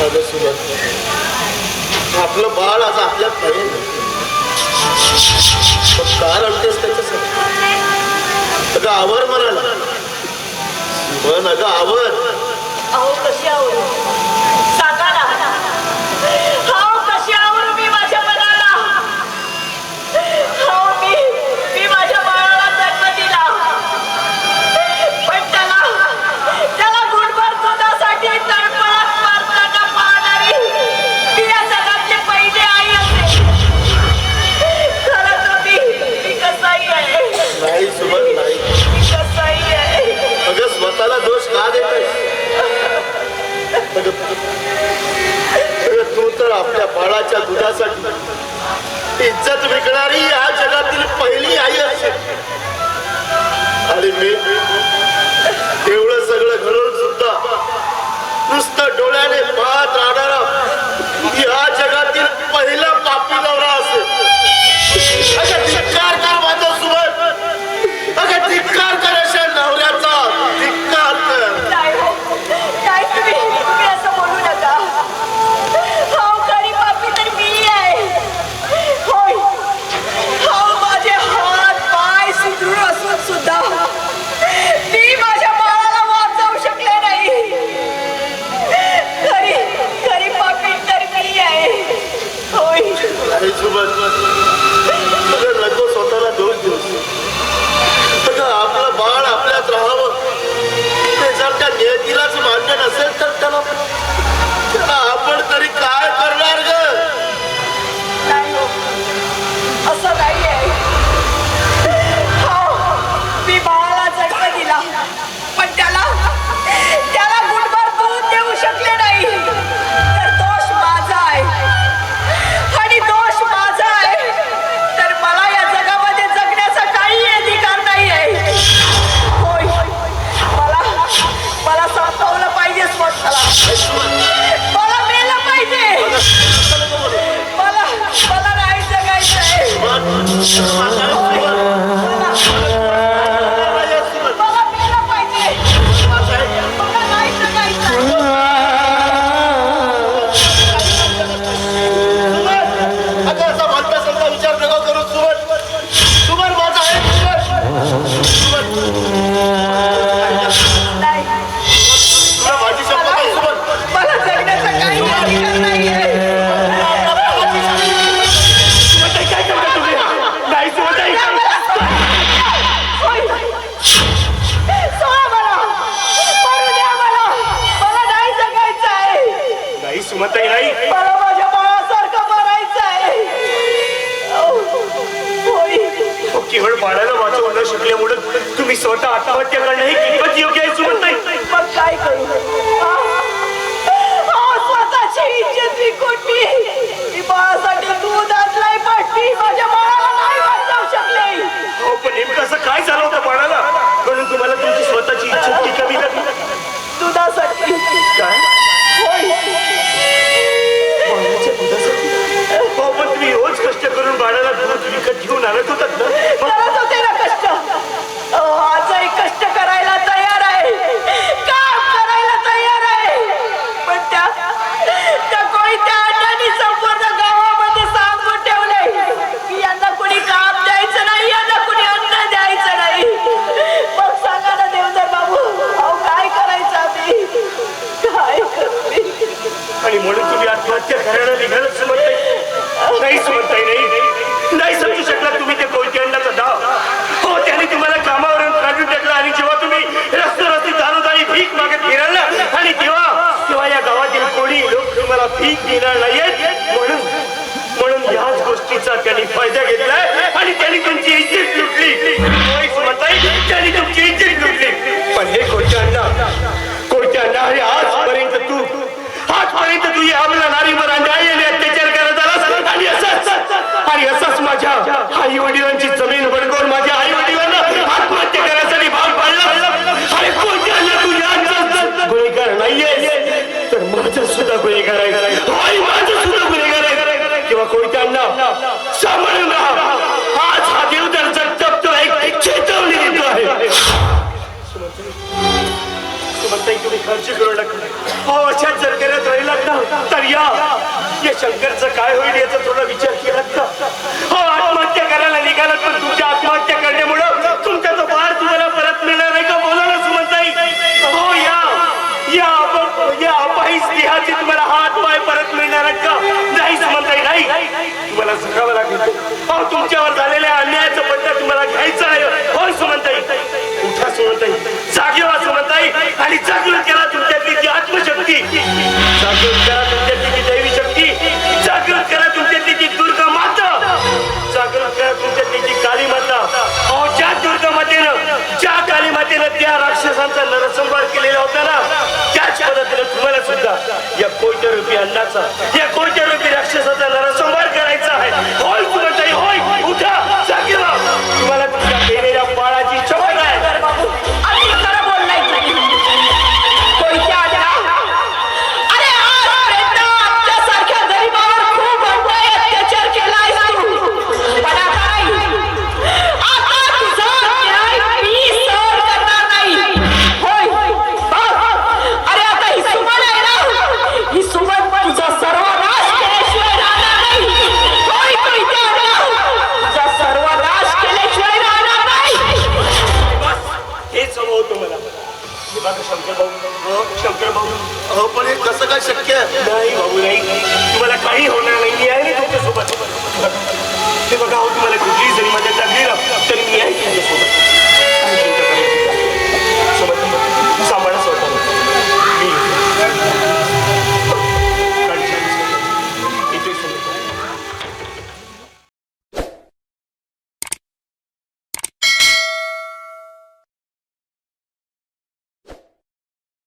सदस्य आपलं बाळ आज आपल्या पाहिजे कार अडतेस त्याच्यासाठी. अगं आवर मला. मन अगं आवर. आपल्या बाळाच्या दुधासाठी. इज्जत विकणारी या जगातील पहिली आई असेल. आणि मी हिंमतही नाही? मला बाळाला वाचवणं शिकल्यामुळे तुम्ही स्वतः आत्महत्या करणं हे कितपत योग्य आहे सुमत नाही चालत होतात ना चालत होते ना कष्ट. आजही कष्ट करायला तयार आहे. काम करायला तयार आहे. पण त्या ठेवले यांना कोणी काम द्यायचं नाही कोणी अन्न द्यायचं नाही. मग सांगा ना देवधर बाबू अहो काय करायचं आम्ही? काय आणि म्हणून तुम्ही आत्महत्या करायला निघालच म्हणताय. नाही म्हणताय नाही. नाही हिरडलं आणि तेव्हा तेव्हा या गावातील कोणी लोक तुम्हाला पीक दिलं नाहीयेत म्हणून म्हणून ह्याच गोष्टीचा त्यांनी फायदा घेतलाय. आणि त्यांनी तुमची इज्जत लुटली. त्यांनी तुमची इज्जत लुटली. पण हे कोट्यांना कोट्यांना अरे आजपर्यंत तू आजपर्यंत तू या आपल्या नारीवर अन्याय आणि अत्याचार करत आलास. आणि असाच आणि असाच माझ्या आई वडील शंकरची करू नका भाऊ जर करत राहिलात ना तर या. या शंकरचं काय होईल याचा थोडा विचार केला हो आत्महत्या करायला तुमच्या आत्महत्या करण्यामुळं तुम्हाला परत मिळणार आहे का? हो या. या या तुम्हाला हात पाय परत मिळणार आहेत का? नाही तुमच्यावर झालेल्या अन्यायाचं पद्धत तुम्हाला Yes, sir. Yes, sir. अहो पण हे कसं काय शक्य आहे? नाही भाऊ नाही.